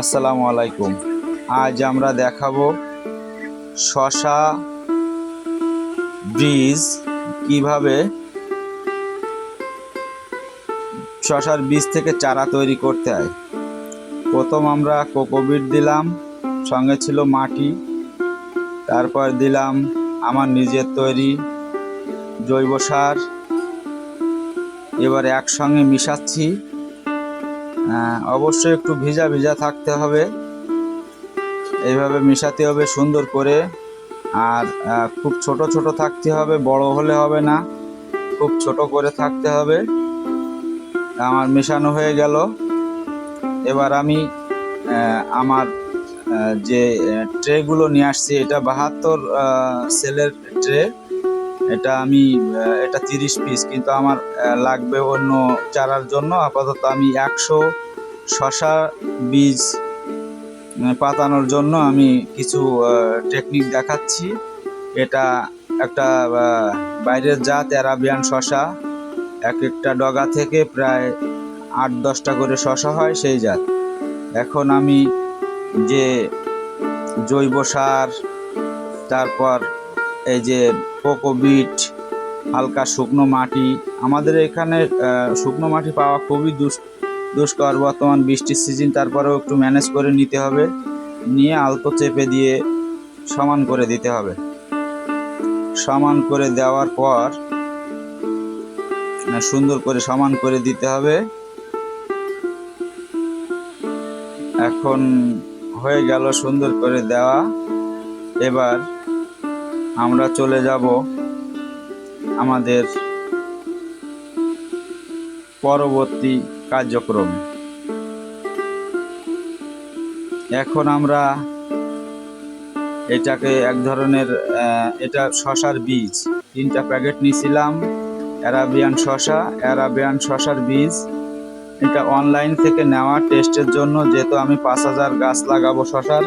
আসসালামু আলাইকুম। আজ আমরা দেখাবো শশা বীজ কীভাবে শশার বীজ থেকে চারা তৈরি করতে হয়। প্রথম আমরা কোকোবিট দিলাম, সঙ্গে ছিল মাটি। তারপর দিলাম আমার নিজের তৈরি জৈব সার। এবার একসঙ্গে মিশাচ্ছি। অবশ্যই একটু ভিজা ভিজা থাকতে হবে। এইভাবে মিশাতে হবে সুন্দর করে। আর খুব ছোট ছোট থাকতে হবে, বড় হলে হবে না। খুব ছোট করে থাকতে হবে। আমার মেশানো হয়ে গেল। এবার আমি আমার যে ট্রেগুলো নিয়ে আসছি, এটা বাহাত্তর সেলের ট্রে এটা আমি এটা তিরিশ পিস কিন্তু আমার লাগবে অন্য চারার জন্য। আপাতত আমি একশো শশা বীজ পাতানোর জন্য আমি কিছু টেকনিক দেখাচ্ছি। এটা একটা বাইরের জাত অ্যারাবিয়ান শশা। এক একটা ডগা থেকে প্রায় আট দশটা করে শশা হয় সেই জাত। এখন আমি যে জৈব সার, তারপর এই যে কোকোবিট হালকা শুকনো মাটি। আমাদের এখানে শুকনো মাটি পাওয়া খুবই দুষ, দুষ্কর। বর্তমান বৃষ্টির সিজন তারপরেও একটু ম্যানেজ করে নিতে হবে। নিয়ে আলতো চেপে দিয়ে সমান করে দিতে হবে। সমান করে দেওয়ার পর মানে সুন্দর করে সমান করে দিতে হবে। এখন হয়ে গেল সুন্দর করে দেওয়া। এবার আমরা চলে যাব আমাদের পরবর্তী কার্যক্রম। এখন আমরা এটাকে এক ধরনের এটা শশার বীজ। তিনটা প্যাকেট নিয়েছিলাম, অ্যারাবিয়ান শশা, অ্যারাবিয়ান শশার বীজ। এটা অনলাইন থেকে নেওয়া টেস্টের জন্য, যেহেতু আমি পাঁচ হাজার গাছ লাগাবো শশার,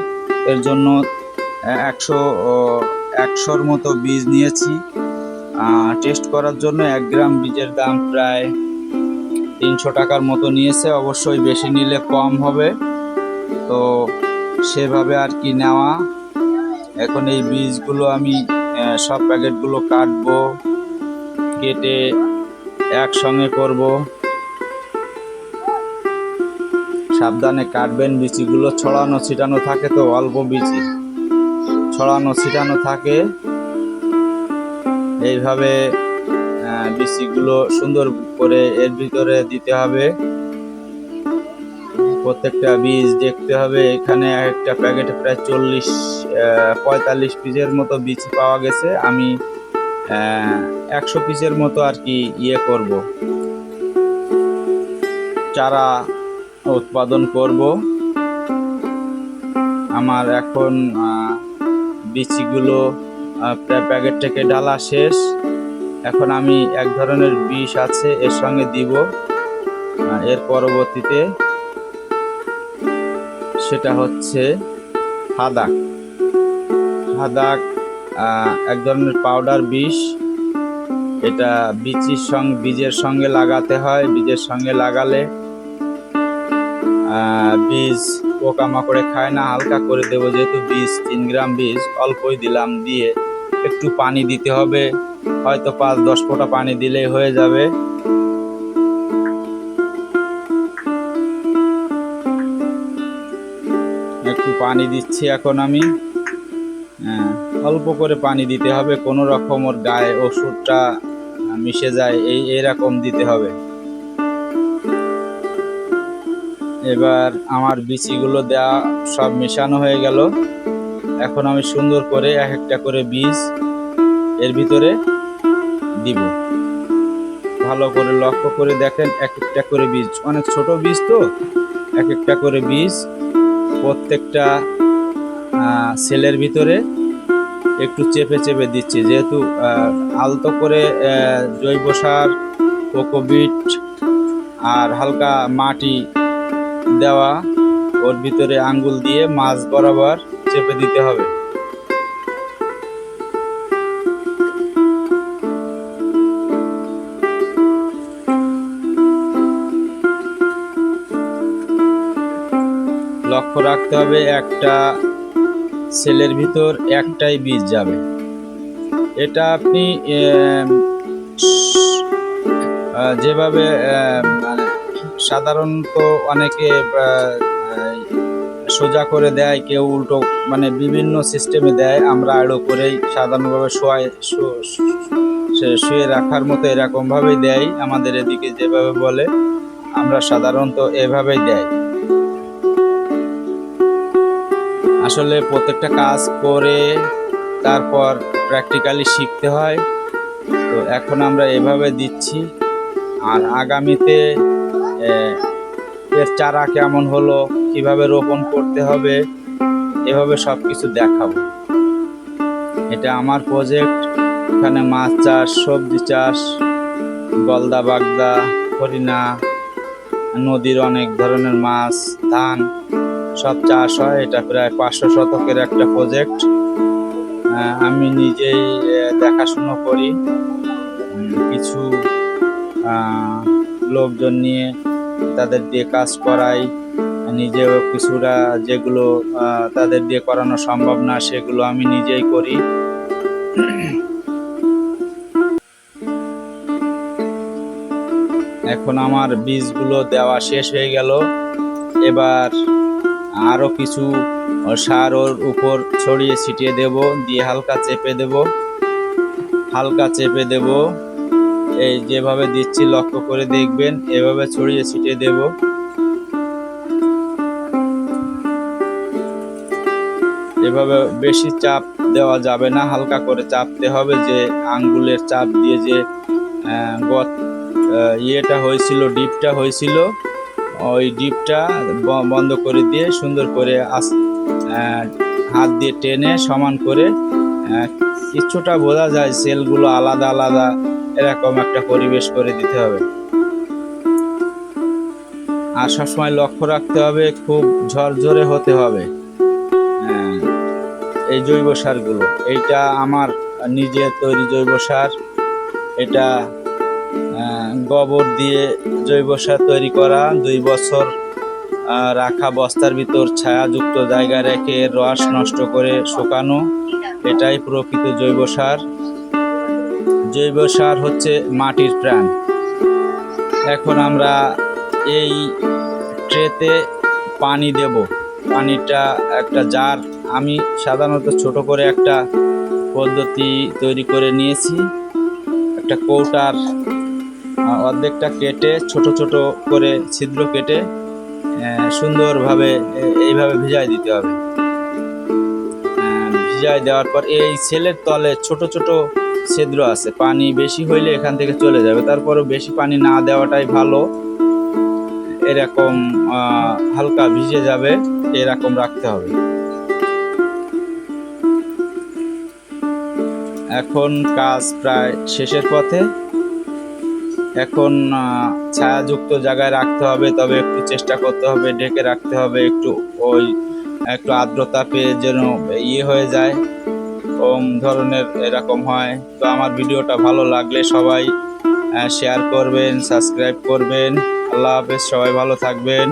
এর জন্য একশো একশোর মতো বীজ নিয়েছি। টেস্ট করার জন্য এক গ্রাম বীজের দাম প্রায় তিনশো টাকার মতো নিয়েছে। অবশ্যই বেশি নিলে কম হবে। তো সেভাবে আর কি নেওয়া। এখন এই বীজগুলো আমি সব প্যাকেটগুলো কাটবো, কেটে একসঙ্গে করব। সাবধানে কাটবেন বিচিগুলো ছড়ানো ছিটানো থাকে তো অল্প বিচি ছড়ানো, ছিটানো থাকে। এইভাবে বিচিগুলো সুন্দর করে এর ভিতরে দিতে হবে। প্রত্যেকটা বীজ দেখতে হবে। এখানে একটা প্যাকেটে প্রায় চল্লিশ পঁয়তাল্লিশ পিসের মতো বীজ পাওয়া গেছে। আমি একশো পিসের মতো আর কি ইয়ে করব। চারা উৎপাদন করব। আমার এখন বিচিগুলো প্যাকেট থেকে ডালা শেষ। এখন আমি এক ধরনের বিষ আছে, এর সঙ্গে দিব এর পরবর্তীতে সেটা হচ্ছে হাদাক। হাদাক এক ধরনের পাউডার বিষ। এটা বীচির সঙ্গে, বীজের সঙ্গে লাগাতে হয়, বীজের সঙ্গে লাগালে বীজ পোকামাকড়ে খায় না হালকা করে দেবো যেহেতু বীজ তিন গ্রাম বীজ অল্পই দিলাম দিয়ে একটু পানি দিতে হবে। হয়তো পাঁচ দশ ফোঁটা পানি দিলেই হয়ে যাবে। একটু পানি দিচ্ছি এখন আমি। হ্যাঁ, অল্প করে পানি দিতে হবে। কোনো রকম ওর গায়ে ওষুধটা মিশে যায় এই এরকম দিতে হবে। এবার আমার বিচিগুলো দেওয়া সব মেশানো হয়ে গেল। এখন আমি সুন্দর করে এক একটা করে বীজ এর ভিতরে দিব। ভালো করে লক্ষ্য করে দেখেন, এক একটা করে বীজ। অনেক ছোট বীজ তো, এক একটা করে বীজ প্রত্যেকটা সেলের ভিতরে একটু চেপে চেপে দিচ্ছি। যেহেতু আলতো করে জৈব সার, কোকোবিট আর হালকা মাটি দেওয়া, ওর ভিতরে আঙ্গুল দিয়ে মাছ বরাবর চেপে দিতে হবে। লক্ষ্য রাখতে হবে, একটা সেলের ভিতর একটাই বীজ যাবে। এটা আপনি যেভাবে মানে সাধারণত অনেকে সোজা করে দেয়, কেউ উল্টো মানে বিভিন্ন সিস্টেমে দেয়। আমরা আড়ো করেই সাধারণভাবে শোয়ায় শুয়ে রাখার মতো এরকমভাবেই দেয় আমাদের এদিকে যেভাবে বলে, আমরা সাধারণত এভাবেই দেয়। আসলে প্রত্যেকটা কাজ করে তারপর প্র্যাকটিক্যালি শিখতে হয়। তো এখন আমরা এভাবে দিচ্ছি। আর আগামীতে এর চারা কেমন হলো, কীভাবে রোপণ করতে হবে, এভাবে সব কিছু দেখাবো। এটা আমার প্রজেক্ট এখানে মাছ চাষ, সবজি চাষ, গলদা, বাগদা, হরিণা, নদীর অনেক ধরনের মাছ, ধান, সব চাষ হয়। এটা প্রায় পাঁচশো শতকের একটা প্রজেক্ট আমি নিজেই দেখাশুনো করি। কিছু লোকজন নিয়ে তাদের দিয়ে কাজ করাই, নিজেও কিছুটা যেগুলো তাদের দিয়ে করানো সম্ভব না, সেগুলো আমি নিজেই করি। এখন আমার বীজগুলো দেওয়া শেষ হয়ে গেল। এবার আরও কিছু সার ওর উপর ছড়িয়ে ছিটিয়ে দেব, দিয়ে হালকা চেপে দেব। হালকা চেপে দেব। এই যেভাবে দিচ্ছি, লক্ষ্য করে দেখবেন, এভাবে ছড়িয়ে ছিটিয়ে দেব। এভাবে বেশি চাপ দেওয়া যাবে না, হালকা করে চাপতে হবে যে আঙ্গুলের চাপ দিয়ে যে গত ইয়েটা হয়েছিল, ডিপটা হয়েছিল, ওই ডিপটা বন্ধ করে দিয়ে সুন্দর করে আস হাত দিয়ে টেনে সমান করে কিছুটা বোঝা যায় সেলগুলো আলাদা আলাদা এরকম একটা পরিবেশ করে দিতে হবে। আর সবসময় লক্ষ্য রাখতে হবে খুব ঝরঝরে হতে হবে। হ্যাঁ, এই জৈব সারগুলো এইটা আমার নিজের তৈরি জৈব সার। এটা গোবর দিয়ে জৈব সার তৈরি করা দুই বছর রাখা বস্তার ভিতর ছায়াযুক্ত জায়গায় রেখে রস নষ্ট করে শুকানো এটাই প্রকৃত জৈব সার। জৈব সার হচ্ছে মাটির প্রাণ এখন আমরা এই ট্রেতে পানি দেব। পানিটা একটা জার। আমি সাধারণত ছোট করে একটা পদ্ধতি তৈরি করে নিয়েছি। একটা কৌটার অর্ধেকটা কেটে ছোট ছোট করে ছিদ্র কেটে সুন্দরভাবে এইভাবে ভিজাই দিতে হবে। ভিজাই দেওয়ার পর এই সেলের তলে ছোট ছোট ছিদ্র আছে, পানি বেশি হইলে এখান থেকে চলে যাবে। তারপরও বেশি পানি না দেওয়াটাই ভালো। এরকম হালকা ভিজে যাবে, এরকম রাখতে হবে। এখন কাজ প্রায় শেষের পথে। এখন ছায়াযুক্ত জায়গায় রাখতে হবে, তবে একটু চেষ্টা করতে হবে, ঢেকে রাখতে হবে, একটু ওই, একটু আর্দ্রতা পেয়ে যেন ইয়ে হয়ে যায়। ওম ধরনের এরকম হয়। তো আমার ভিডিওটা ভালো লাগলে সবাই শেয়ার করবেন সাবস্ক্রাইব করবেন। আল্লাহ হাফেজ, সবাই ভালো থাকবেন।